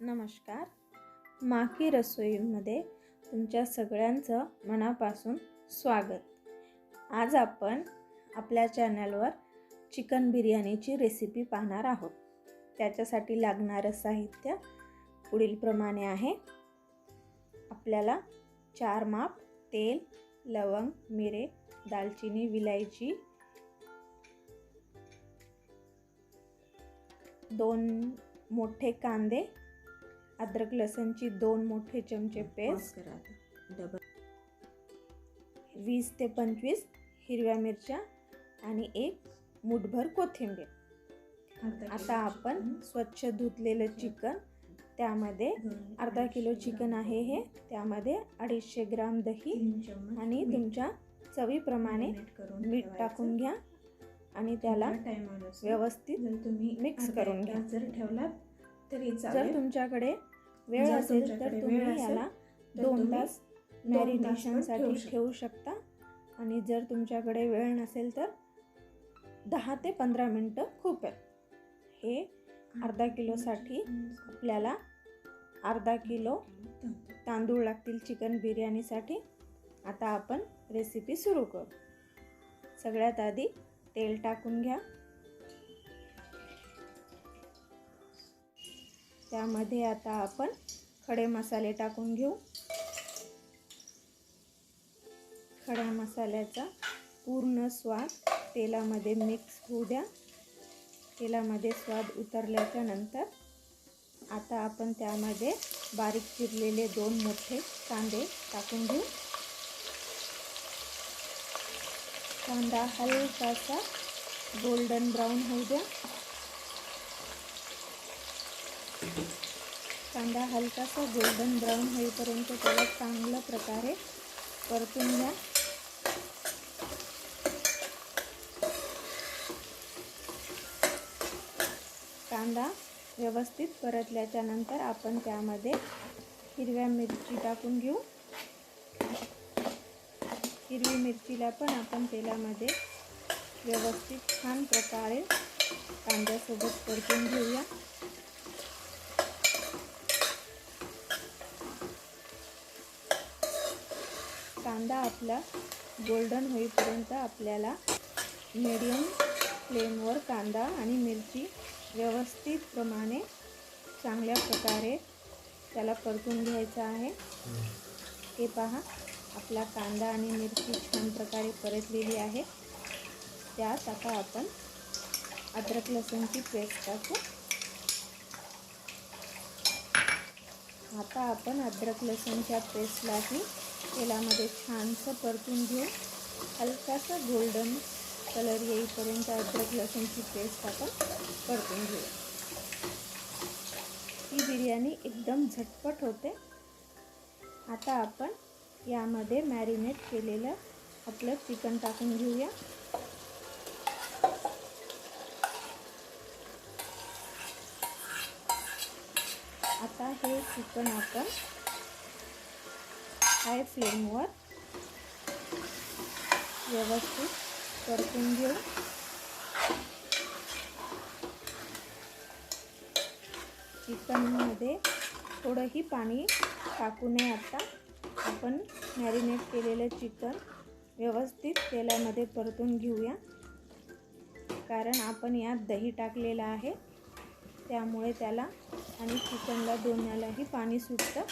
नमस्कार. माकी रसोईमध्ये तुमच्या सगळ्यांचं मनापासून स्वागत. आज आपण आपल्या चॅनलवर चिकन बिर्याणीची रेसिपी पाहणार आहोत. त्याच्यासाठी लागणारं साहित्य पुढीलप्रमाणे आहे. आपल्याला चार माप तेल लवंग मिरे दालचिनी विलायची दोन मोठे कांदे अद्रक लसणची दोन मोठे चमचे पेस्ट. डबल. वीस ते पंचवीस हिरव्या मिरच्या आणि एक मुठभर कोथिंबीर. आता आपण स्वच्छ धुतलेलं चिकन त्यामध्ये अर्धा किलो चिकन आहे हे. त्यामध्ये अडीचशे ग्राम दही आणि तुमच्या चवीप्रमाणे मीठ टाकून घ्या आणि त्याला व्यवस्थित तुम्ही अर्धा करून घ्या. जर ठेवलात तरी जर तुमच्याकडे वेळ असेल तर तुम्ही याला दोन तास मॅरिनेशनसाठी ठेवू शकता. ठेवू शकता. आणि जर तुमच्याकडे वेळ नसेल तर दहा ते पंधरा मिनटं खूप आहे हे अर्धा किलोसाठी आपल्याला अर्धा किलो तांदूळ. लागतील चिकन बिर्याणीसाठी. आता आपण रेसिपी सुरू करू. सगळ्यात आधी तेल टाकून घ्या. त्यामध्ये आता आपण खडे मसाले टाकून घेऊ. खड्या मसाल्याचा पूर्ण स्वाद तेलामध्ये मिक्स होऊ द्या. तेलामध्ये स्वाद उतरल्याच्या नंतर आता आपण त्यामध्ये बारीक चिरलेले दोन मोठे कांदे टाकून घेऊ. कांदा हलकासा गोल्डन ब्राऊन होऊ द्या. कांदा हलकासा गोल्डन ब्राऊन होईपर्यंत त्याला चांगल्या प्रकारे परतून घ्या. कांदा व्यवस्थित परतल्याच्या नंतर आपण त्यामध्ये हिरव्या मिरची टाकून घेऊ. हिरवी मिरचीला पण आपण तेलामध्ये व्यवस्थित छान प्रकारे कांद्यासोबत परतून घेऊया. कांदा आपला गोल्डन होईपर्यंत आपल्याला मीडियम फ्लेमवर कांदा आणि मिरची व्यवस्थित प्रमाणे चांगल्या प्रकारे त्याला परतून घ्यायचं आहे. हे पहा आपला कांदा आणि मिरची छान प्रकारे परतलेली आहे. त्यात आता आपण अद्रक लसूणची पेस्ट टाकू. आता आपण अद्रक लसूणच्या पेस्टलाही तेलामध्ये छानसं परतून घेऊ. हलकासा गोल्डन कलर येईपर्यंत अद्रक लसूणची पेस्ट आपण परतून घेऊ. ही बिर्याणी एकदम झटपट होते. आता आपण यामध्ये मॅरिनेट केलेलं आपलं चिकन टाकून घेऊया. आता हे चिकन आपण हाय फ्लेमवर व्यवस्थित परतून घेऊ. चिकनमध्ये थोडंही पाणी टाकू नये आता. आपण मॅरिनेट केलेलं चिकन व्यवस्थित तेलामध्ये परतून घेऊया. कारण आपण यात दही टाकलेलं आहे. त्यामुळे त्याला आणि चिकनला दोन्यालाही पाणी सुटतं.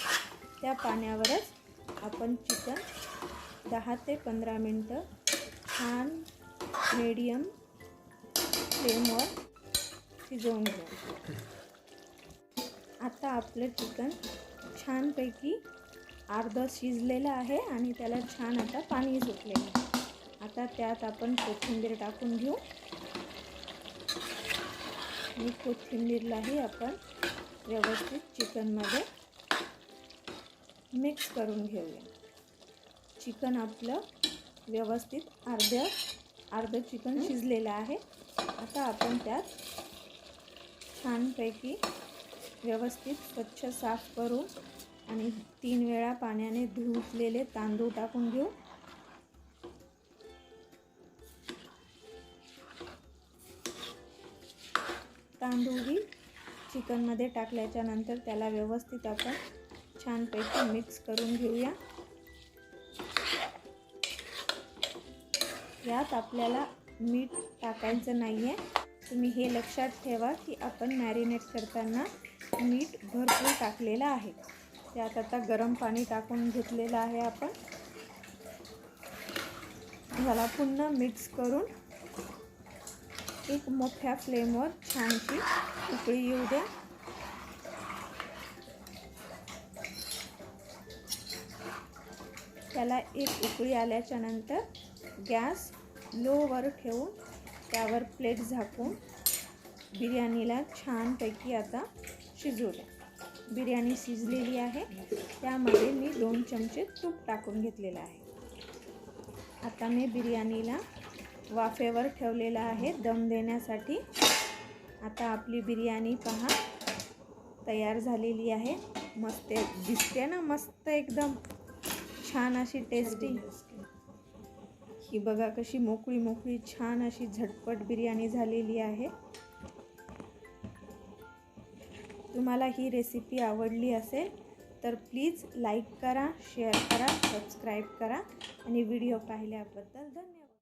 त्या पाण्यावरच आपण चिकन दहा ते पंधरा मिनटं छान मीडियम फ्लेमवर शिजवून घेऊ. आता आपलं चिकन छानपैकी अर्धं शिजलेलं आहे आणि त्याला छान आता पाणी सुटलेलं आहे. आता त्यात आपण कोथिंबीर टाकून घेऊ. आणि कोथिंबीरलाही आपण व्यवस्थित चिकनमध्ये मिक्स करून घेऊया. चिकन आपलं व्यवस्थित अर्ध्या अर्धं चिकन शिजलेलं आहे. आता आपण त्यात छानपैकी व्यवस्थित स्वच्छ साफ करू आणि तीन वेळा पाण्याने धुतलेले तांदूळ टाकून घेऊ. तांदूळही चिकनमध्ये टाकल्याच्या नंतर त्याला व्यवस्थित आपण छानपैकी मिक्स करून घेऊया. यात आपल्याला मीठ टाकायचं नाही आहे तुम्ही हे लक्षात ठेवा की आपण मॅरिनेट करताना मीठ भरपूर टाकलेलं आहे. त्यात आता गरम पाणी टाकून घेतलेलं आहे आपण. ह्याला पुन्हा मिक्स करून एक मोठ्या फ्लेमवर छानशी उकळी येऊ द्या. त्याला एक उकळी आल्याच्यानंतर गॅस लोवर ठेवून त्यावर प्लेट झाकून बिर्याणीला छानपैकी आता शिजवू द्या बिर्याणी शिजलेली आहे. त्यामध्ये मी दोन चमचे तूप टाकून घेतलेलं आहे. आता मी बिर्याणीला वाफेवर ठेवलेला आहे. दम देण्यासाठी आता आपली बिर्याणी पहा तयार झालेली आहे. मस्त दिसते ना मस्त एकदम. छान अशी टेस्टी ही बघा कशी मोकळी मोकळी छान अशी झटपट बिर्याणी झालेली आहे. तुम्हाला ही रेसिपी आवडली असेल तर प्लीज लाईक करा शेअर करा सबस्क्राईब करा आणि व्हिडिओ पाहिल्याबद्दल धन्यवाद.